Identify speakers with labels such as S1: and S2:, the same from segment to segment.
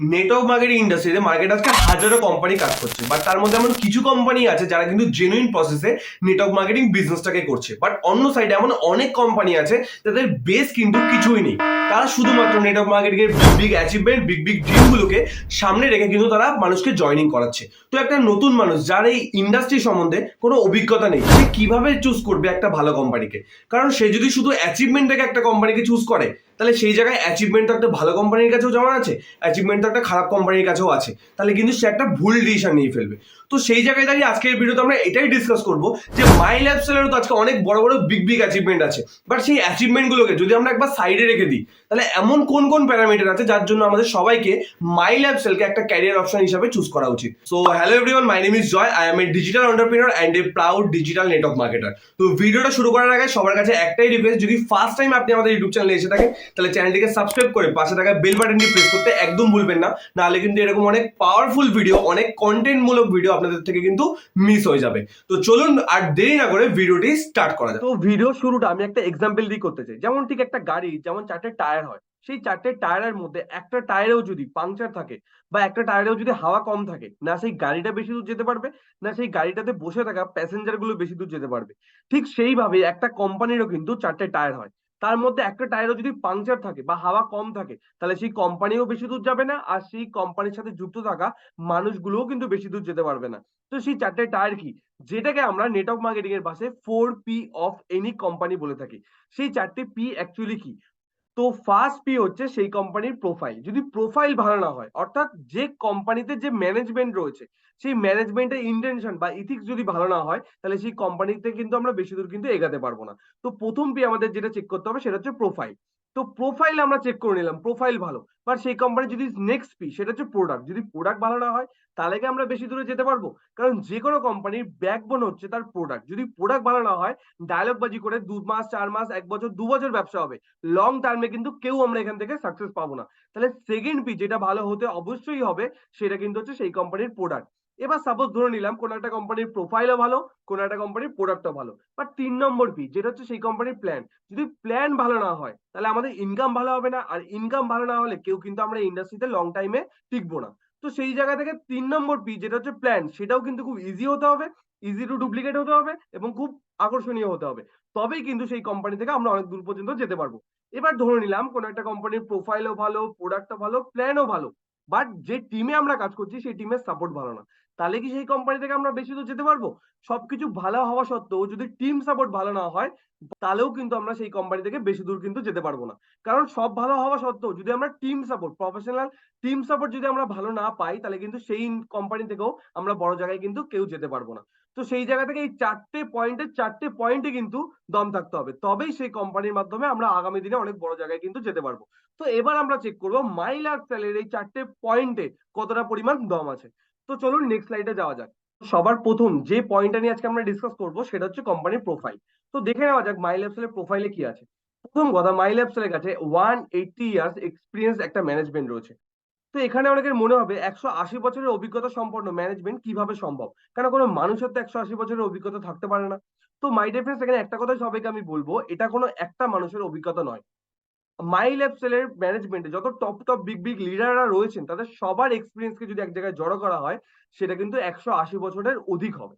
S1: Network marketing ইন্ডাস্ট্রিতে market আজকে হাজারো কোম্পানি কাজ করছে। বাট তার মধ্যে এমন কিছু কোম্পানি আছে যারা কিন্তু জেনুইন প্রসেসে নেটওয়ার্ক মার্কেটিং বিজনেসটাকে করছে। বাট অন্য সাইডে এমন অনেক কোম্পানি আছে যাদের বেস কিন্তু কিছুই নেই। তারা শুধুমাত্র নেটওয়ার্ক মার্কেটিং এর big big achievement big big ড্রিমগুলোকে সামনে রেখে কিন্তু তারা মানুষকে জয়নিং করাচ্ছে। তো একটা নতুন মানুষ যার এই ইন্ডাস্ট্রি সম্বন্ধে কোনো অভিজ্ঞতা নেই, সে কীভাবে চুজ করবে একটা ভালো কোম্পানিকে কারণ সে যদি শুধু অ্যাচিভমেন্ট থেকে একটা কোম্পানিকে চুজ করে তাহলে সেই জায়গায় অ্যাচিভমেন্ট তো একটা ভালো কোম্পানির কাছেও যেমন আছে অ্যাচিভমেন্ট তো একটা খারাপ কোম্পানির কাছেও আছে, তাহলে কিন্তু সে একটা ভুল ডিসিশন নিয়ে ফেলবে। তো সেই জায়গায় দাঁড়িয়ে আজকের ভিডিওতে আমরা এটাই ডিসকাস করব যে মাই ল্যাবসেলেরও তো আজকে অনেক বড় বড় বিগ বিগ অ্যাচিভমেন্ট আছে বাট সেই অ্যাচিভমেন্টগুলোকে যদি আমরা একবার সাইডে রেখে দিই, তাহলে এমন কোন কোন প্যারামিটার আছে যার জন্য আমাদের সবাইকে মাই ল্যাব সেলকে একটা ক্যারিয়ার অপশন হিসাবে চুজ করা উচিত। So hello everyone my name is Joy I am a digital entrepreneur and a proud digital network marketer তো ভিডিওটা শুরু করার আগে সবার কাছে একটাই রিকোয়েস্ট যদি ফার্স্ট টাইম আপনি আমাদের ইউটিউব চ্যানেলে এসে থাকেন তাহলে চ্যানেলটিকে সাবস্ক্রাইব করে পাশে থাকা বেল বাটনটি প্রেস করতে একদম ভুলবেন না। নাহলে কিন্তু এরকম অনেক পাওয়ারফুল ভিডিও অনেক কন্টেন্ট মূলক ভিডিও আপনাদের থেকে কিন্তু মিস হয়ে যাবে। তো চলুন আর দেরি না করে ভিডিওটি স্টার্ট করা যাক।
S2: তো ভিডিও শুরুটা আমি একটা এক্সাম্পল দিয়ে করতে চাই। যেমন ঠিক একটা গাড়ি, যেমন চারটে টায়ার হয়, সেই চারটে টায়ারের মধ্যে একটা টায়ারেও যদি পাংচার থাকে বা একটা টায়ারেও যদি হাওয়া কম থাকে, না সেই গাড়িটা বেশি দূর যেতে পারবে, না সেই গাড়িটাতে বসে থাকা প্যাসেঞ্জারগুলো বেশি দূর যেতে পারবে। ঠিক সেইভাবে একটা কোম্পানিরও কিন্তু চারটে টায়ার হয়। তার মধ্যে একটা টায়ারও যদি পাংচার থাকে বা হাওয়া কম থাকে, তাহলে সেই কোম্পানিও বেশি দূর যাবে না, আর সেই কোম্পানির সাথে যুক্ত থাকা মানুষগুলোও কিন্তু বেশি দূর যেতে পারবে না। তো সেই চারটে টায়ার কি? যেটাকে আমরা নেটওয়ার্ক মার্কেটিং এর পাশে four P of any company বলে থাকি। সেই চারটে পি অ্যাকচুয়ালি কি? তো ফার্স্ট পি হচ্ছে সেই কোম্পানির প্রোফাইল যদি প্রোফাইল ভালো না হয়, অর্থাৎ যে কোম্পানিতে যে ম্যানেজমেন্ট রয়েছে সেই ম্যানেজমেন্টের ইন্টেনশন বা ইথিক্স যদি ভালো না হয়, তাহলে সেই কোম্পানিতে কিন্তু আমরা বেশি দূর কিন্তু এগাতে পারব না। তো প্রথম পি আমাদের যেটা চেক করতে হবে সেটা হচ্ছে প্রোফাইল তো প্রোফাইল আমরা চেক করে নিলাম প্রোফাইল ভালো। বাট সেই কোম্পানি যদি নেক্সট পি সেটা হচ্ছে প্রোডাক্ট যদি প্রোডাক্ট ভালো না হয়, তাহলে কি আমরা বেশি দূরে যেতে পারব? কারণ যে কোনো কোম্পানির ব্যাকবোন হচ্ছে তার প্রোডাক্ট যদি প্রোডাক্ট ভালো না হয় ডায়লগ বাজি করে দু মাস, চার মাস, এক বছর, দু বছর ব্যবসা হবে। লং টার্মে কিন্তু কেউ আমরা এখান থেকে সাকসেস পাবো না। তাহলে সেকেন্ড পি যেটা ভালো হতে অবশ্যই হবে, সেটা কিন্তু হচ্ছে সেই কোম্পানির প্রোডাক্ট এবার সাপোজ ধরে নিলাম কোন একটা কোম্পানির প্রোফাইলও ভালো, কোন একটা কোম্পানির প্রোডাক্টও ভালো। বাট তিন নম্বর পি যেটা হচ্ছে সেই কোম্পানির প্ল্যান যদি প্ল্যান ভালো না হয়, তাহলে আমাদের ইনকাম ভালো হবে না, আর ইনকাম ভালো না হলে কেউ কিন্তু আমরা ইন্ডাস্ট্রিতে লং টাইমে টিকবো না। তো সেই জায়গা থেকে তিন নম্বর পি যেটা হচ্ছে প্ল্যান সেটাও কিন্তু খুব ইজি হতে হবে ইজি টু ডুপ্লিকেট হতে হবে এবং খুব আকর্ষণীয় হতে হবে। তবেই কিন্তু সেই কোম্পানি থেকে আমরা অনেক দূর পর্যন্ত যেতে পারব। এবার ধরে নিলাম কোন একটা কোম্পানির প্রোফাইলও ভালো প্রোডাক্টও ভালো প্ল্যানও ভালো বাট যে টিমে আমরা কাজ করছি, সেই টিমের সাপোর্ট ভালো না। তাহলে কি সেই কোম্পানি থেকে আমরা বেশি দূর যেতে পারব? সবকিছু ভালো হওয়া সত্ত্বেও যদি টিম সাপোর্ট ভালো না হয়, তাহলেও কিন্তু আমরা সেই কোম্পানি থেকে বেশি দূর কিন্তু যেতে পারব না। কারণ সব ভালো হওয়া সত্ত্বেও যদি আমরা team support professional team support যদি আমরা ভালো না পাই, তাহলে কিন্তু সেই কোম্পানি থেকেও আমরা বড় জায়গায় কিন্তু কেউ যেতে পারব না। তো সেই জায়গা থেকে এই চারটে পয়েন্টে চারটে পয়েন্টে কিন্তু দম থাকতে হবে। তবেই সেই কোম্পানির মাধ্যমে আমরা আগামী দিনে অনেক বড় জায়গায় কিন্তু যেতে পারব। তো এবার আমরা চেক করব মাইল আর সেলের এই চারটে পয়েন্টে কতটা পরিমাণ দম আছে? তো চলুন নেক্সট স্লাইডে যাওয়া যাক। সবার প্রথম যে পয়েন্টটা নিয়ে আজকে আমরা ডিসকাস করব সেটা হচ্ছে কোম্পানির প্রোফাইল তো দেখে নেওয়া যাক মাইল অ্যাপসেলের প্রোফাইলে কি আছে। প্রথম কথা মাইল অ্যাপসেলের কাছে ওয়ান এইটটি ইয়ার্স এক্সপিরিয়েন্স একটা ম্যানেজমেন্ট রয়েছে। তো এখানে অনেকের মনে হবে, একশো আশি বছরের অভিজ্ঞতা সম্পন্ন ম্যানেজমেন্ট কীভাবে সম্ভব? কারণ কোনো মানুষের তো একশো আশি বছরের অভিজ্ঞতা থাকতে পারে না? তো মাই ডিফারেন্স এখানে একটা কথাই সবাইকে আমি বলব, এটা কোনো একটা মানুষের অভিজ্ঞতা নয়। মাই ল্যাবসেলের ম্যানেজমেন্টে যত টপ টপ বিগ বিগ লিডাররা রয়েছেন, তাদের সবার এক্সপিরিয়েন্সকে যদি এক জায়গায় জড়ো করা হয়, সেটা কিন্তু একশো আশি বছরের অধিক হবে।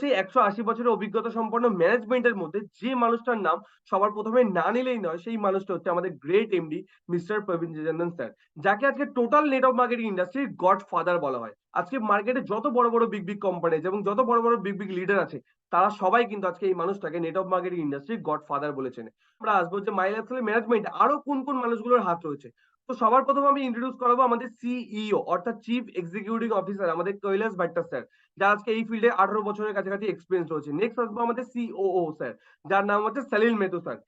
S2: সেই একশো আশি বছরের অভিজ্ঞতা সম্পন্ন ম্যানেজমেন্টের মধ্যে যে মানুষটার নাম সবার প্রথমে না নিলেই নয়, সেই মানুষটা হচ্ছে আমাদের গ্রেট এমডি মিস্টার প্রবীণ জিজেন্দন স্যার যাকে আজকে টোটাল নেট অফ মার্কেটিং ইন্ডাস্ট্রির গড ফাদার বলা হয়। আজকে মার্কেটে যত বড় বড় বিগ বিগ কোম্পানি আছে এবং যত বড় বড় বিগ বিগ লিডার আছে, তারা সবাই কিন্তু আজকে এই মানুষটাকে নেট অফ মার্কেটিং ইন্ডাস্ট্রির গড ফাদার বলেছেন। আমরা আসব যে মাইল ম্যানেজমেন্ট আরও কোন কোন মানুষগুলোর হাত রয়েছে। তো সবার প্রথমে আমি ইন্ট্রোডিউস করাবো আমাদের সিইও অর্থাৎ চিফ এক্সিকিউটিভ অফিসার আমাদের কৈলাস ভট্টা স্যার যার আজকে এই ফিল্ডে আঠারো বছরের কাছাকাছি এক্সপিরিয়েন্স রয়েছে। নেক্সট আসব আমাদের সিওও স্যার, যার নাম হচ্ছে সালিল মেহতো স্যার।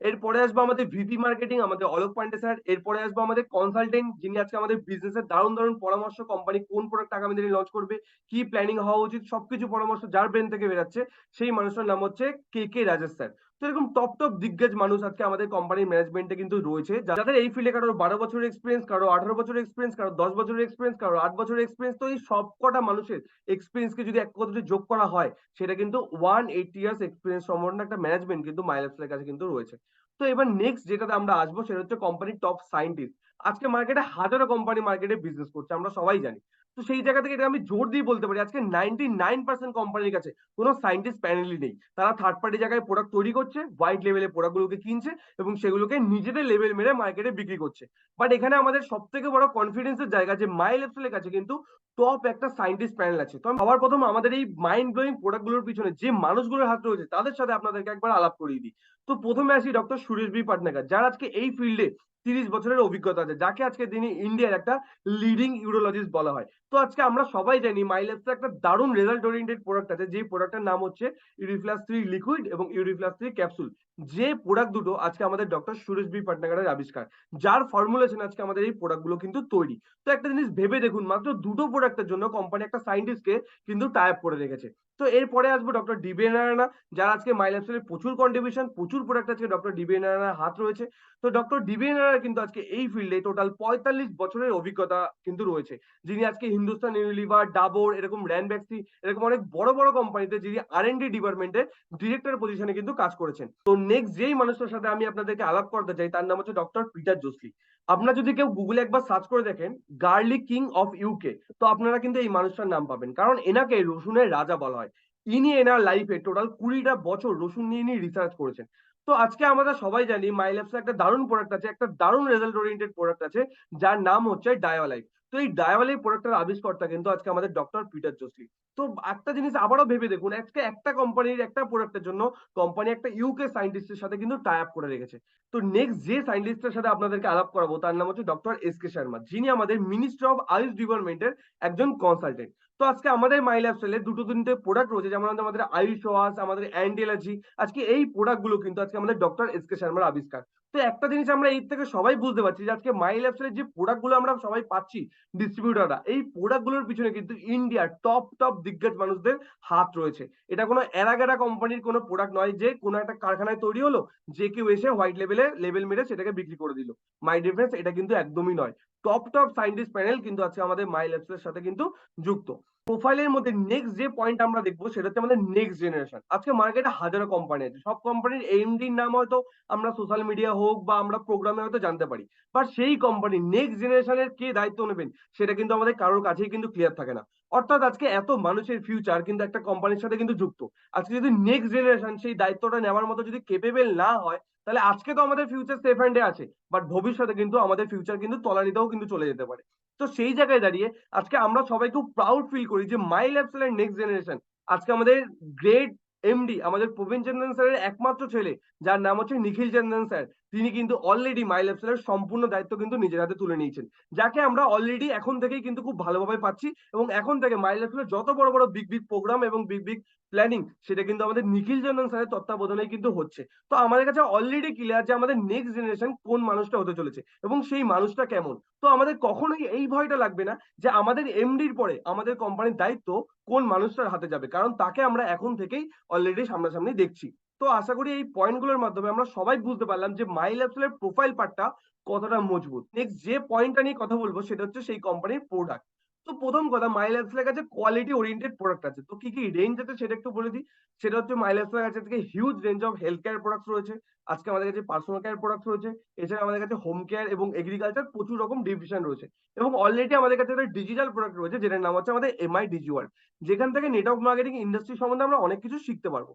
S2: এরপরে আসব আমাদের ভিপি মার্কেটিং আমাদের অলোক পান্ডে স্যার। এরপরে আসব আমাদের কনসালটেন্ট যিনি আজকে আমাদের বিজনেসের দারুণ দারুণ পরামর্শ কোম্পানি কোন প্রোডাক্ট আগামী দিনে লঞ্চ করবে, কি প্ল্যানিং হওয়া উচিত, সবকিছু পরামর্শ যার ব্রেন থেকে বেরাচ্ছে, সেই মানুষটার নাম হচ্ছে কে কে রাজেশ স্যার। তো এরকম টপ টপ দিগ্গজ মানুষ আজকে আমাদের কোম্পানির ম্যানেজমেন্টে কিন্তু রয়েছে। যাদের এই ফিল্ডে কারও বারো বছরের এক্সপিরিয়েন্স কারও আঠারো বছরের এক্সপিরিয়েন্স কারও দশ বছরের এক্সপিরিয়েন্স কারও আট বছরের এক্সপিরিয়েন্স তো এই সব কটা মানুষের এক্সপিরিয়েন্সকে যদি একত্রে যোগ করা হয়, সেটা কিন্তু ওয়ান এইটি ইয়ার্স এক্সপিরিয়েন্স সম্পন্ন একটা ম্যানেজমেন্ট কিন্তু মাইলাসের কাছে কিন্তু রয়েছে। তো এবার নেক্সট যেটাতে আমরা আসব, সেটা হচ্ছে কোম্পানির টপ সায়েন্টিস্ট আজকে মার্কেটে হাজারো কোম্পানি মার্কেটে বিজনেস করছে, আমরা সবাই জানি। তো সেই জায়গা থেকে এটা আমি জোর দিয়ে বলতে পারি। আজকে নাইনটি নাইন পার্সেন্ট কোম্পানির কাছে কোনো সাইন্টিস্ট প্যানেলই নেই। তারা থার্ড পার্টি জায়গায় প্রোডাক্ট তৈরি করছে হোয়াইট লেভেলের প্রোডাক্টগুলোকে কিনছে এবং সেগুলোকে নিজেদের লেভেল মেরে মার্কেটে বিক্রি করছে। বাট এখানে আমাদের সব থেকে বড় কনফিডেন্সের জায়গা যে মাই এফসেলের কাছে কিন্তু টপ একটা সাইন্টিস্ট প্যানেল আছে। তো আমি সবার প্রথম আমাদের এই মাইন্ড ব্লোয়িং প্রোডাক্টগুলোর পিছনে যে মানুষগুলোর হাত রয়েছে, তাদের সাথে আপনাদেরকে একবার আলাপ করিয়ে দিই। তো প্রথমে আসি ডক্টর সুরেশ বি পাটনাকার, যার আজকে এই ফিল্ডে তিরিশ বছরের অভিজ্ঞতা আছে, যাকে আজকে তিনি ইন্ডিয়ার একটা লিডিং ইউরোলজিস্ট বলা হয়। তো আজকে আমরা সবাই জানি মাইলেপসের একটা দারুণ রেজাল্ট ওরিয়েন্টেড প্রোডাক্ট আছে, যে প্রোডাক্টের নাম হচ্ছে ইউরিফ্লাস থ্রি লিকুইড এবং ইউরিফ্লাস থ্রি ক্যাপসুল যে প্রোডাক্ট দুটো আজকে আমাদের ডক্টর সুরেশ বি পাটনাগারের আবিষ্কার, যার ফর্মুলেশন আজকে আমাদের এই প্রোডাক্টগুলো কিন্তু তৈরি। তো একটা জিনিস ভেবে দেখুন, মাত্র দুটো প্রোডাক্টের জন্য কোম্পানি একটা সাইন্টিস্টকে কিন্তু টাই আপ করে রেখেছে। তো এরপরে আসব ডক্টর ডিবি নারায়ণা, যার আজকে মাইলেপসের প্রচুর কন্ট্রিবিউশন প্রচুর প্রোডাক্ট আজকে ডক্টর ডিবি নারায়ণার হাত রয়েছে। তো ডক্টর ডিবি নারায়ণ কিন্তু আজকে এই ফিল্ডে টোটাল পঁয়তাল্লিশ বছরের অভিজ্ঞতা কিন্তু রয়েছে। যিনি আজকে হিন্দুস্তান ইউনিলিভার ডাবর এরকম র্যানব্যাক্সি এরকম অনেক বড় বড় কোম্পানিতে যিনি আর এন ডি ডিপার্টমেন্টে ডিরেক্টর পজিশনে কিন্তু কাজ করেছেন। তো নেক্সট যেই মানুষটার সাথে আমি আপনাদেরকে আলাপ করতে চাই, তার নাম হচ্ছে ডক্টর পিটার জোসলি আপনারা যদি কেউ গুগলে একবার সার্চ করে দেখেন গার্লিক কিং অফ ইউকে তো আপনারা কিন্তু এই মানুষটার নাম পাবেন। কারণ এনাকে রসুনের রাজা বলা হয়। ইনি এনার লাইফে টোটাল কুড়িটা বছর রসুন নিয়ে ইনি রিসার্চ করেছেন। তো আজকে আমরা সবাই জানি মাইল্যাপসে একটা দারুণ প্রোডাক্ট আছে, একটা দারুণ রেজাল্ট ওরিয়েন্টেড প্রোডাক্ট আছে, যার নাম হচ্ছে ডায়োলাইফ তো এই ডায়োলাইফ প্রোডাক্টের আবিষ্কর্তা কিন্তু আজকে আমাদের ডক্টর পিটার জোসলি তো একটা জিনিস আবারও ভেবে দেখুন, আজকে একটা কোম্পানির একটা প্রোডাক্টের জন্য কোম্পানি একটা ইউকে সায়েন্টিস্টের সাথে কিন্তু টাই আপ করে রেখেছে। তো নেক্সট যে সায়েন্টিস্টের সাথে আপনাদেরকে আলাপ করাবো, তার নাম হচ্ছে ডক্টর এস কে শর্মা যিনি আমাদের মিনিস্ট্রি অফ আয়ুষ ডিপার্টমেন্টের একজন কনসালটেন্ট তো আজকে আমাদের মাই লাইফস্টাইলে দুটো তিনটে প্রোডাক্ট রয়েছে, যেমন আমাদের আয়ুষ ওয়াস আমাদের অ্যান্টি অ্যালার্জি আজকে এই প্রোডাক্টগুলো কিন্তু আজকে আমাদের ডক্টর এস কে শর্মার আবিষ্কার। তো একটা জিনিস আমরা এই থেকে সবাই বুঝতে পারছি যে আজকে মাই ল্যাবসের যে প্রোডাক্টগুলো আমরা সবাই পাচ্ছি ডিস্ট্রিবিউটাররা এই প্রোডাক্টগুলোর পিছনে কিন্তু ইন্ডিয়ার টপ টপ দিগ্গজ মানুষদের হাত রয়েছে। এটা কোনো এরাগেরা কোম্পানির কোনো প্রোডাক্ট নয় যে কোনো একটা কারখানায় তৈরি হলো, যে কেউ এসে হোয়াইট লেভেলে লেভেল মেরে সেটাকে বিক্রি করে দিল। মাই ডিফারেন্স এটা কিন্তু একদমই নয়। টপ টপ সায়েন্টিস্ট প্যানেল কিন্তু আজকে আমাদের মাই ল্যাবসের সাথে কিন্তু যুক্ত। প্রোফাইলের মধ্যে নেক্সট যে পয়েন্ট আমরা দেখব সেটা হচ্ছে আমাদের নেক্সট জেনারেশন আজকে মার্কেটে হাজারো কোম্পানি আছে। সব কোম্পানির এমডির নাম হয়তো আমরা সোশ্যাল মিডিয়া হোক বা আমরা প্রোগ্রামে হয়তো জানতে পারি। বাট সেই কোম্পানি নেক্সট জেনারেশনের কে দায়িত্ব নেবেন সেটা কিন্তু আমাদের কারোর কাছেই কিন্তু ক্লিয়ার থাকে না। অর্থাৎ আজকে এত মানুষের ফিউচার কিন্তু একটা কোম্পানির সাথে কিন্তু যুক্ত। আজকে যদি নেক্সট জেনারেশন সেই দায়িত্বটা নেওয়ার মতো যদি কেপেবল না হয় তাহলে আজকে তো আমাদের ফিউচার সেফ হ্যান্ডে আছে বাট ভবিষ্যতে কিন্তু আমাদের ফিউচার কিন্তু তলানিতেও কিন্তু চলে যেতে পারে। তো সেই জায়গায় দাঁড়িয়ে আজকে আমরা সবাই খুব প্রাউড ফিল করি যে মাই ল্যাবসেলের নেক্সট জেনারেশন আজকে আমাদের গ্রেট এমডি আমাদের প্রবীণ চন্দ্রন স্যারের একমাত্র ছেলে, যার নাম হচ্ছে নিখিল চন্দ্রন স্যার তিনি কিন্তু অলরেডি মাই ল্যাবসেলের সম্পূর্ণ দায়িত্ব কিন্তু নিজের হাতে তুলে নিয়েছেন। যাকে আমরা অলরেডি এখন থেকেই কিন্তু খুব ভালোভাবে পাচ্ছি এবং এখন থেকে মাই ল্যাবসেলের যত বড় বড় বিগ বিগ প্রোগ্রাম এবং বিগ বিগ প্ল্যানিং সেটা কিন্তু আমাদের নিখিল চন্দন স্যারের তত্ত্বাবধানে কিন্তু হচ্ছে। তো আমাদের কাছে অলরেডি ক্লিয়ার যে আমাদের নেক্সট জেনারেশন কোন মানুষটা হতে চলেছে এবং সেই মানুষটা কেমন। তো আমাদের কখনোই এই ভয়টা লাগবে না যে আমাদের এমডির পরে আমাদের কোম্পানির দায়িত্ব কোন মানুষটার হাতে যাবে, কারণ তাকে আমরা এখন থেকেই অলরেডি সামনাসামনি দেখছি। তো আশা করি এই পয়েন্টগুলোর মাধ্যমে আমরা সবাই বুঝতে পারলাম যে মাই ল্যাবসেলের প্রোফাইল পার্টটা কতটা মজবুত। নেক্সট যে পয়েন্টটা নিয়ে কথা বলব সেটা হচ্ছে সেই কোম্পানির প্রোডাক্ট তো প্রথম কথা মাইলাসের কাছে কোয়ালিটি ওরিয়েন্টেড প্রোডাক্ট আছে। তো কি কি রেঞ্জ আছে সেটা একটু বলে দিই। সেটা হচ্ছে মাইল মাইলাসের কাছে থেকে huge range of health care products রয়েছে। আজকে আমাদের কাছে পার্সোনাল কেয়ার প্রোডাক্টস রয়েছে। এছাড়া আমাদের কাছে হোম কেয়ার এবং এগ্রিকালচার প্রচুর রকম ডিভিশন রয়েছে। এবং অলরেডি আমাদের কাছে একটা ডিজিটাল প্রোডাক্ট রয়েছে, যেটার নাম হচ্ছে আমাদের এমআই ডিজিওয়ার যেখান থেকে নেটওয়ার্ক মার্কেটিং ইন্ডাস্ট্রি সম্বন্ধে আমরা অনেক কিছু শিখতে পারব।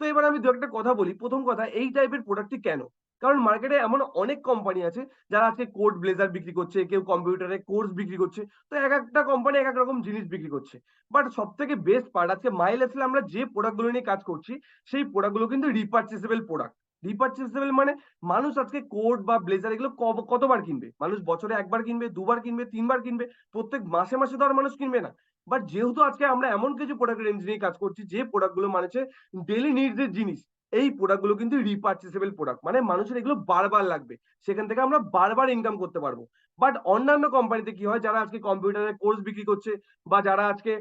S2: তো এবার আমি দু একটা কথা বলি। প্রথম কথা, এই টাইপের প্রোডাক্টটি কেন? কারণ মার্কেটে এমন অনেক কোম্পানি আছে, যারা আজকে কোড ব্লেজার বিক্রি করছে, কেউ কম্পিউটারে কোর্স বিক্রি করছে, তো এক একটা কোম্পানি এক এক রকম জিনিস বিক্রি করছে। বাট সব থেকে বেস্ট পার্ট আজকে মাইল আসলে আমরা যে প্রোডাক্টগুলো নিয়ে কাজ করছি, সেই প্রোডাক্টগুলো কিন্তু রিপার্চেসেবল প্রোডাক্ট রিপার্চেসেবল মানে মানুষ আজকে কোড বা ব্লেজার এগুলো কতবার কিনবে? মানুষ বছরে একবার কিনবে, দুবার কিনবে, তিনবার কিনবে, প্রত্যেক মাসে মাসে তো আর মানুষ কিনবে না। বাট যেহেতু আজকে আমরা এমন কিছু প্রোডাক্ট রেঞ্জ নিয়ে কাজ করছি, যে প্রোডাক্টগুলো মানে ডেলি নিডস এর জিনিস, এই প্রোডাক্টগুলো কিন্তু রিপার্চেসেবল প্রোডাক্ট মানে মানুষের এগুলো বারবার লাগবে। সেখান থেকে আমরা বারবার ইনকাম করতে পারব। বাট অন্যান্য কোম্পানিতে কি হয়, যারা আজকে কম্পিউটারের কোর্স বিক্রি করছে, বা যারা আজকে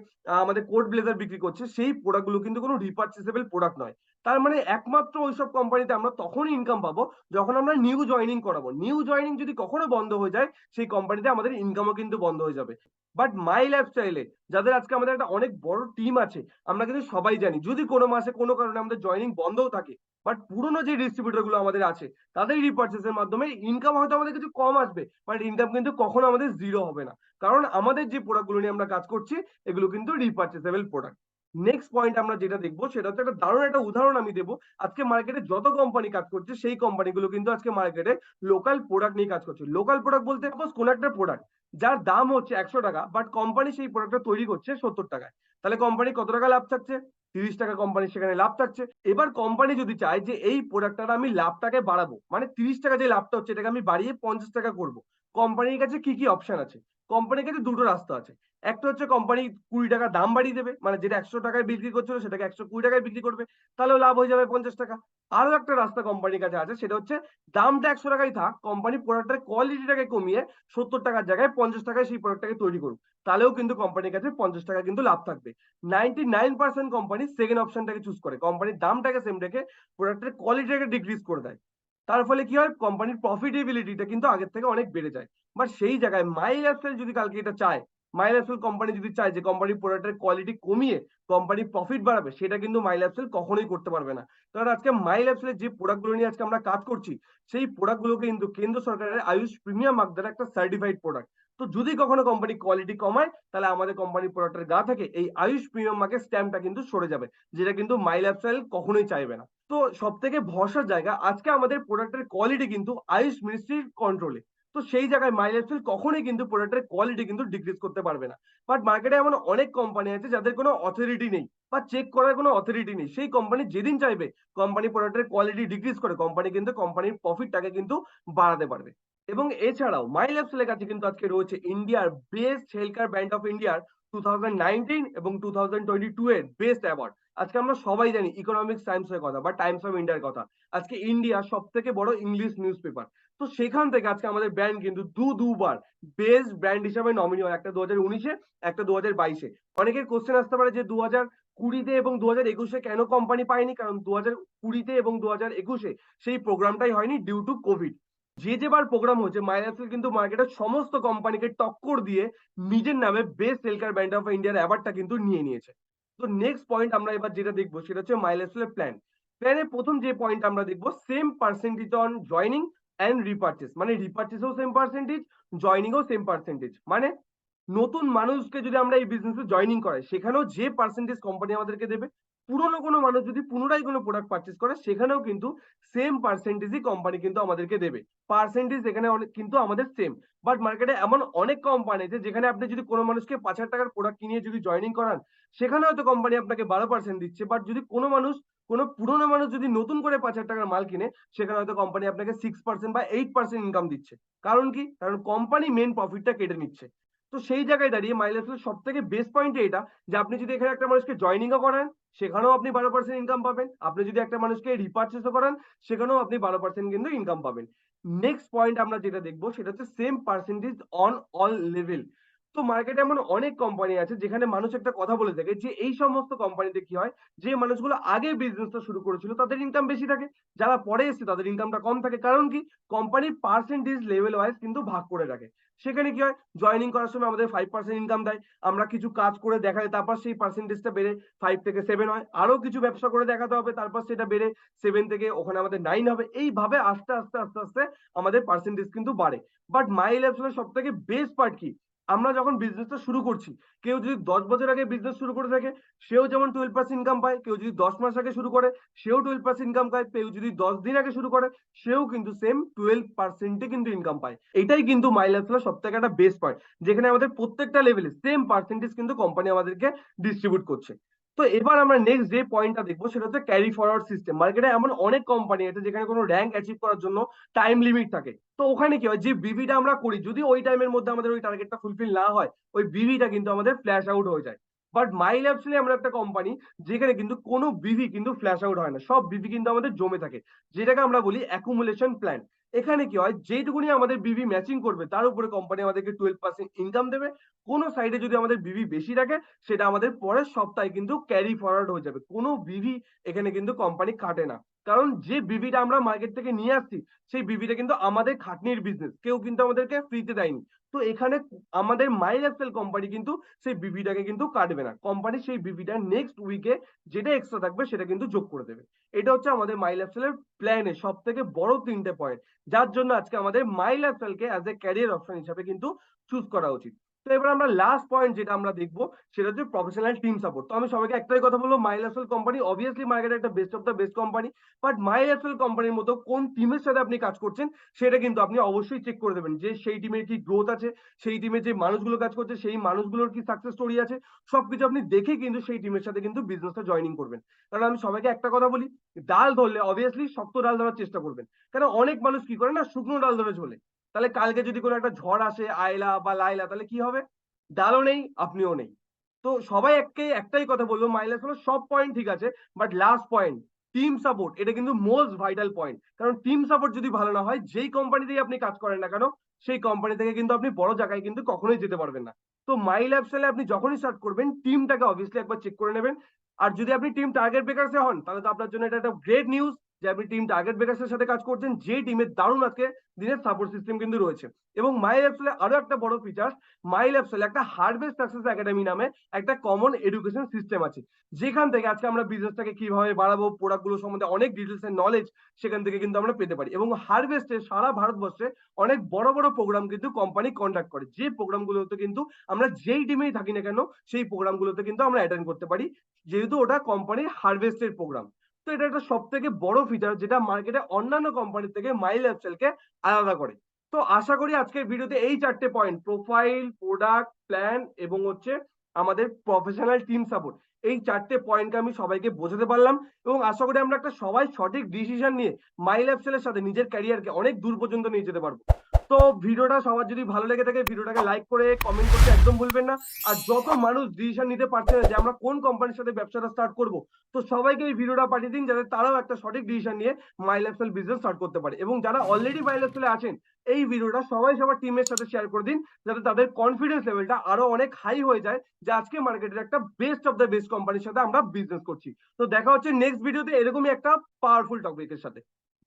S2: আমাদের কোড ব্লেজার বিক্রি করছে, সেই প্রোডাক্টগুলো কিন্তু কোনো রিপার্চেসেবল প্রোডাক্ট নয়। তার মানে একমাত্র ওইসব কোম্পানিতে আমরা তখনই ইনকাম পাবো যখন আমরা নিউ জয়নিং করাবো। নিউ জয়নিং যদি কখনো বন্ধ হয়ে যায়, সেই কোম্পানিতে আমাদের ইনকামও কিন্তু বন্ধ হয়ে যাবে। বাট মাই লাইফ লাইফস্টাইলে যাদের আজকে আমাদের একটা অনেক বড় টিম আছে, আমরা কিন্তু সবাই জানি, যদি কোনো মাসে কোনো কারণে আমাদের জয়নিং বন্ধও থাকে বাট পুরোনো যে ডিস্ট্রিবিউটরগুলো আমাদের আছে, তাদের রিপার্চেস এর মাধ্যমে ইনকাম হয়তো আমাদের কিছু কম আসবে বাট ইনকাম কিন্তু কখনো আমাদের জিরো হবে না। কারণ আমাদের যে প্রোডাক্টগুলো নিয়ে আমরা কাজ করছি, এগুলো কিন্তু রিপার্চেসেবল প্রোডাক্ট নেক্সট পয়েন্ট আমরা যেটা দেখব, সেটা হচ্ছে একটা দারুণ একটা উদাহরণ আমি দেবো। আজকে মার্কেটে যত কোম্পানি কাজ করছে, সেই কোম্পানিগুলো কিন্তু আজকে মার্কেটে লোকাল প্রোডাক্ট নিয়ে কাজ করছে। লোকাল প্রোডাক্ট বলতে সাপোজ কোন একটা প্রোডাক্ট যার দাম হচ্ছে একশো টাকা বাট কোম্পানি সেই প্রোডাক্টটা তৈরি করছে সত্তর টাকায়। তাহলে কোম্পানি কত টাকা লাভ থাকছে? তিরিশ টাকা কোম্পানি সেখানে লাভ থাকছে। এবার কোম্পানি যদি চায় যে এই প্রোডাক্টটা আমি লাভটাকে বাড়াবো মানে তিরিশ টাকা যে লাভটা হচ্ছে, এটাকে আমি বাড়িয়ে পঞ্চাশ টাকা করব কোম্পানির কাছে কি কি অপশন আছে? কোম্পানির কাছে দুটো রাস্তা আছে। একটা হচ্ছে কোম্পানি কুড়ি টাকা দাম বাড়িয়ে দেবে মানে যেটা একশো টাকায় বিক্রি করছিল সেটাকে একশো কুড়ি টাকায় বিক্রি করবে, তাহলেও লাভ হয়ে যাবে পঞ্চাশ টাকা। আরও একটা রাস্তা কোম্পানির কাছে আছে, সেটা হচ্ছে দামটা একশো টাকায় থাক কোম্পানি প্রোডাক্টের কোয়ালিটিটাকে কমিয়ে সত্তর টাকার জায়গায় পঞ্চাশ টাকায় সেই প্রোডাক্টটাকে তৈরি করুক, তাহলেও কিন্তু কোম্পানির কাছে পঞ্চাশ টাকা কিন্তু লাভ থাকবে। Ninety nine percent company second অপশনটাকে choose করে কোম্পানির দামটাকে সেম রেখে প্রোডাক্টের কোয়ালিটিটাকে ডিক্রিজ করে দেয়। তার ফলে কি হয়? কোম্পানির প্রফিটেবিলিটিটা কিন্তু আগের থেকে অনেক বেড়ে যায়। বাট সেই জায়গায় মাইল লাইফস্টাইল যদি কালকে এটা চায়, মাইল লাইফস্টাইল কোম্পানি যদি চায় যে কোম্পানির প্রোডাক্টের কোয়ালিটি কমিয়ে কোম্পানি প্রফিট বাড়াবে, সেটা কিন্তু মাইল লাইফস্টাইল কখনোই করতে পারবে না। কারণ আজকে মাইল লাইফস্টাইলের যে প্রোডাক্টগুলো নিয়ে আজকে আমরা কাজ করছি, সেই প্রোডাক্টগুলোকে কিন্তু কেন্দ্র সরকারের আয়ুষ প্রিমিয়াম মার্ক দ্বারা একটা সার্টিফাইড প্রোডাক্ট তো যদি কখনো কোম্পানি কোয়ালিটি কমায়, তাহলে আমাদের কোম্পানির প্রোডাক্টের গা থেকে এই আয়ুষ প্রিমিয়াম মার্কের স্ট্যাম্পটা কিন্তু সরে যাবে, যেটা কিন্তু মাইল লাইফস্টাইল কখনোই চাইবে না। তো সব থেকে ভরসার জায়গা আজকে আমাদের প্রোডাক্টের কোয়ালিটি কিন্তু আয়ুষ মিনিস্ট্রির কন্ট্রোলে তো সেই জায়গায় মাই লাইফস্টাইল কখনোই কিন্তু প্রোডাক্টের কোয়ালিটি কিন্তু ডিক্রিজ করতে পারবে না। বাট মার্কেটে এমন অনেক কোম্পানি আছে যাদের কোনো অথরিটি নেই বা চেক করার কোনো অথরিটি নেই। সেই কোম্পানি যেদিন চাইবে কোম্পানি প্রোডাক্টের কোয়ালিটি ডিক্রিজ করে কোম্পানি কিন্তু কোম্পানির প্রফিটটাকে কিন্তু বাড়াতে পারবে। এবং এছাড়াও মাই কাছে কিন্তু আজকে রয়েছে ইন্ডিয়ার বেস্ট হেলথ ব্র্যান্ড অফ ইন্ডিয়ার এবং টু এর বেস্ট অ্যাওয়ার্ড আজকে আমরা সবাই জানি ইকোনমিক্স টাইমস এর কথা বা টাইমস অফ ইন্ডিয়ার কথা। আজকে ইন্ডিয়া সব থেকে বড় ইংলিশ নিউজ পেপার তো সেখান থেকে আজকে আমাদের ব্র্যান্ড কিন্তু দু, দুবার বেস্ট ব্র্যান্ড হিসাবে নমিনি হয়। একটা দু হাজার উনিশে, একটা দু হাজার বাইশে। অনেকের কোশ্চেন আসতে পারে যে দু হাজার কুড়িতে এবং দু হাজার একুশে কেন কোম্পানি পায়নি? কারণ দু হাজার কুড়িতে এবং দু হাজার একুশে সেই প্রোগ্রামটাই হয়নি ডিউ টু কোভিড যে যেবার প্রোগ্রাম হচ্ছে মাইনাসেল কিন্তু মার্কেটের সমস্ত কোম্পানিকে টক্কর দিয়ে নিজের নামে বেস্ট সেলকার ব্র্যান্ড অফ ইন্ডিয়ার অ্যাওয়ার্ডটা কিন্তু নিয়ে নিয়েছে। তো নেক্সট পয়েন্ট আমরা এবার যেটা দেখব, সেটা হচ্ছে মাইলেসেলের প্ল্যান প্ল্যানে প্রথম যে পয়েন্ট আমরা দেখব same percentage on joining and repurchase মানে রিপার্চেসেও সেম পার্সেন্টেজ জয়নিংও সেম পার্সেন্টেজ মানে নতুন মানুষকে যদি আমরা এই বিজনেসে জয়নিং করাই, সেখানেও যে পার্সেন্টেজ কোম্পানি আমাদেরকে দেবে পুরনো কোনো মানুষ যদি পুনরায় কোনো প্রোডাক্ট পারচেস করে, সেখানেও কিন্তু সেম পার্সেন্টেজই কোম্পানি কিন্তু আমাদেরকে দেবে। পার্সেন্টেজ এখানে কিন্তু আমাদের সেম বাট মার্কেটে এমন অনেক কোম্পানি আছে, যেখানে আপনি যদি কোনো মানুষকে পাঁচ হাজার টাকার প্রোডাক্ট কিনে যদি জয়নিং করান, সেখানে হয়তো কোম্পানি আপনাকে বারো পার্সেন্ট দিচ্ছে। বাট যদি কোনো মানুষ, কোনো পুরনো মানুষ যদি নতুন করে পাঁচ হাজার টাকার মাল কিনে, সেখানে হয়তো কোম্পানি আপনাকে সিক্স পার্সেন্ট বা এইট পার্সেন্ট ইনকাম দিচ্ছে। কারণ কি? কারণ কোম্পানি মেন প্রফিটটা কেটে নিচ্ছে। তো সেই জায়গায় দাঁড়িয়ে মাইলেজের সব থেকে বেস্ট পয়েন্ট এটা যে আপনি যদি এখানে একটা মানুষকে জয়নিংও করেন, সেখানেও আপনি বারো পার্সেন্ট ইনকাম পাবেন। আপনি যদি একটা মানুষকে রিপার্চেসও করেন, সেখানেও আপনি বারো পার্সেন্ট কিন্তু ইনকাম পাবেন। নেক্সট পয়েন্ট আমরা যেটা দেখব, সেটা হচ্ছে same percentage on all level তো মার্কেটে এমন অনেক কোম্পানি আছে যেখানে মানুষ একটা কথা বলে থাকে যে এই সমস্ত কোম্পানিতে কি হয়? যে মানুষগুলো আগে বিজনেসটা শুরু করেছিল তাদের ইনকাম বেশি থাকে। যারা পরে এসে তাদের ইনকামটা কম থাকে। কারণ কি? কোম্পানির পার্সেন্টেজ লেভেল ওয়াইজ কিন্তু ভাগ করে রাখে। সেখানে কি হয়? জয়নিং করার সময় আমাদের ফাইভ পার্সেন্ট ইনকাম দেয়। আমরা কিছু কাজ করে দেখাই তারপর সেই পার্সেন্টেজটা বেড়ে ফাইভ থেকে সেভেন হয়। আরও কিছু ব্যবসা করে দেখাতে হবে, তারপর সেটা বেড়ে সেভেন থেকে ওখানে আমাদের নাইন হবে। এইভাবে আস্তে আস্তে আস্তে আস্তে আমাদের পার্সেন্টেজ কিন্তু বাড়ে। বাট মাই ইলেভেনের সব থেকে বেস্ট পার্ট কি? আমরা যখন বিজনেসটা শুরু করছি, কেউ যদি দশ বছর আগে বিজনেস শুরু করে থাকে, সেও যেমন টুয়েলভ পার্সেন্ট ইনকাম পায়, কেউ যদি দশ মাস আগে শুরু করে, সেও টুয়েলভ পার্সেন্ট ইনকাম পায়, কেউ যদি দশ দিন আগে শুরু করে, সেও কিন্তু সেম টুয়েলভ পার্সেন্টে কিন্তু ইনকাম পায়। এটাই কিন্তু মাইলাসের সব থেকে একটা বেস্ট পয়েন্ট যেখানে আমাদের প্রত্যেকটা লেভেলে সেম পার্সেন্টেজ কিন্তু কোম্পানি আমাদেরকে ডিস্ট্রিবিউট করছে। তো এবার আমরা নেক্সট যে পয়েন্টটা দেখব সেটা হচ্ছে ক্যারি ফরওয়ার্ড সিস্টেম মার্কেটে এমন অনেক কোম্পানি আছে যেখানে কোনো র্যাঙ্ক অ্যাচিভ করার জন্য টাইম লিমিট থাকে। তো ওখানে কি হয়? যে বিবিটা আমরা করি, যদি ওই টাইমের মধ্যে আমাদের ওই টার্গেটটা ফুলফিল না হয়, ওই বিবিটা কিন্তু আমাদের ফ্ল্যাশ আউট হয়ে যায়। বাট মাই ল্যাবসলে আমরা একটা কোম্পানি যেখানে কিন্তু কোনো বিভি কিন্তু ফ্ল্যাশ আউট হয় না। সব বিভি কিন্তু আমাদের জমে থাকে। যেটাকে আমরা বলি অ্যাকুমুলেশন প্ল্যান এখানে কি হয়? যেটুকুনি আমাদের বিভি ম্যাচিং করবে, তার উপরে কোম্পানি আমাদেরকে টুয়েলভ পার্সেন্ট ইনকাম দেবে। কোনো সাইডে যদি আমাদের বিভি বেশি থাকে সেটা আমাদের পরের সপ্তাহে কিন্তু ক্যারি ফরওয়ার্ড হয়ে যাবে। কোনো বিভি এখানে কিন্তু কোম্পানি কাটে না। কারণ যে বিবিটা আমরা মার্কেট থেকে নিয়ে আসছি, সেই বিবিটা কিন্তু আমাদের খাটনির বিজনেস কেউ কিন্তু আমাদেরকে ফ্রিতে দেয়নি। তো এখানে আমাদের মাইল এক্সেল কোম্পানি কিন্তু সেই বিবিটাকে কিন্তু কাটবে না। কোম্পানি সেই বিবিটা নেক্সট উইকে যেটা এক্সট্রা থাকবে, সেটা কিন্তু যোগ করে দেবে। এটা হচ্ছে আমাদের মাইল এক্সেলের প্ল্যানে সব থেকে বড় তিনটে পয়েন্ট যার জন্য আজকে আমাদের মাইল এক্সেলকে অ্যাজ এ ক্যারিয়ার অপশন হিসাবে কিন্তু চুজ করা উচিত। তো এবার আমরা লাস্ট পয়েন্ট যেটা আমরা দেখব, সেটা হচ্ছে প্রফেশনাল টিম সাপোর্ট তো আমি সবাইকে একটাই কথা বলব মাইল এক্সেল কোম্পানি অবভিয়াসলি মার্কেটে একটা best of the best company but mile এক্সেল কোম্পানির মতো কোন টিমের সাথে আপনি কাজ করছেন, সেটা কিন্তু আপনি অবশ্যই চেক করে দেবেন। যে সেই টিমের কি গ্রোথ আছে, সেই টিমে যে মানুষগুলো কাজ করছে, সেই মানুষগুলোর কি সাকসেস স্টোরি আছে, সবকিছু আপনি দেখে কিন্তু সেই টিমের সাথে কিন্তু বিজনেসটা জয়েনিং করবেন। কারণ আমি সবাইকে একটা কথা বলি, ডাল ধরলে অবভিয়াসলি শক্ত ডাল ধরার চেষ্টা করবেন। কারণ অনেক মানুষ কি করে না, শুকনো ডাল ধরে ঝোলে। তাহলে কালকে যদি কোনো একটা ঝড় আসে, আয়লা বা লাইলা তাহলে কি হবে? ডালও নেই, আপনিও নেই। তো সবাই এককে একটাই কথা বলল মাইলেজ হলো সব পয়েন্ট ঠিক আছে but last point team support এটা কিন্তু মোস্ট ভাইটাল পয়েন্ট কারণ টিম সাপোর্ট যদি ভালো না হয়, যেই কোম্পানিতেই আপনি কাজ করেন না কেন, সেই কোম্পানি থেকে কিন্তু আপনি বড় জায়গায় কিন্তু কখনোই যেতে পারবেন না। তো মাই সেলে আপনি যখনই স্টার্ট করবেন টিমটাকে অবভিয়াসলি একবার চেক করে নেবেন। আর যদি আপনি টিম টার্গেট ব্রেকার্সে হন, তাহলে তো আপনার জন্য এটা একটা গ্রেট নিউজ যে আপনি টিম টার্গেট ব্রেকার্সের সাথে কাজ করছেন, যে টিমের দারুণ আজকে দিনের সাপোর্ট সিস্টেম কিন্তু রয়েছে। এবং মাই ল্যাপসেলে আরও একটা বড় ফিচার মাই ল্যাপসেলে একটা হার্ডওয়্যার সাকসেস একাডেমি নামে একটা কমন এডুকেশন সিস্টেম আছে। যেখান থেকে আজকে আমরা বিজনেসটাকে কীভাবে বাড়াবো প্রোডাক্টগুলো সম্বন্ধে অনেক ডিটেলস এর নলেজ সেখান থেকে কিন্তু আমরা পেতে পারি। এবং হারভেস্টে সারা ভারতবর্ষে অনেক বড় বড় প্রোগ্রাম কিন্তু কোম্পানি কন্ডাক্ট করে। যে প্রোগ্রামগুলোতে কিন্তু আমরা যেই টিমেই থাকি না কেন, সেই প্রোগ্রামগুলোতে কিন্তু আমরা অ্যাটেন্ড করতে পারি। যেহেতু ওটা কোম্পানির হারভেস্টের প্রোগ্রাম তো এটা একটা সব থেকে বড় ফিচার যেটা মার্কেটে অন্যান্য কোম্পানির থেকে মাইল অ্যাপসেলকে আলাদা করে। তো আশা করি আজকের ভিডিওতে এই চারটে পয়েন্ট প্রোফাইল প্রোডাক্ট প্ল্যান এবং হচ্ছে আমাদের প্রফেশনাল টিম সাপোর্ট এই চারটে পয়েন্টকে আমি সবাইকে বোঝাতে পারলাম এবং আশা করি আমরা একটা সবাই সঠিক ডিসিশন নিয়ে মাইল অ্যাপসেলের সাথে নিজের ক্যারিয়ারকে অনেক দূর পর্যন্ত নিয়ে যেতে পারব। তো ভিডিওটা সবার যদি ভালো লেগে থাকে, ভিডিওটাকে লাইক করে কমেন্ট করতে একদম ভুলবেন না। আর যত মানুষ ডিসিশন নিতে পারছে না যে আমরা কোন কোম্পানির সাথে ব্যবসাটা স্টার্ট করব, তো সবাইকে এই ভিডিওটা পাঠিয়ে দিন যাতে তারাও একটা সঠিক ডিসিশন নিয়ে মাইল অ্যাপসেল বিজনেস স্টার্ট করতে পারে। এবং যারা অলরেডি মাইল অ্যাপসেলে আছেন, এই ভিডিওটা সবাই সবার টিমের সাথে শেয়ার করে দিন, যাতে তাদের কনফিডেন্স লেভেলটা আরও অনেক হাই হয়ে যায় যে আজকে মার্কেটের একটা বেস্ট অফ দ্য বেস্ট কোম্পানির সাথে আমরা বিজনেস করছি। তো দেখা হচ্ছে নেক্সট ভিডিওতে এরকমই একটা পাওয়ারফুল টপিকের সাথে।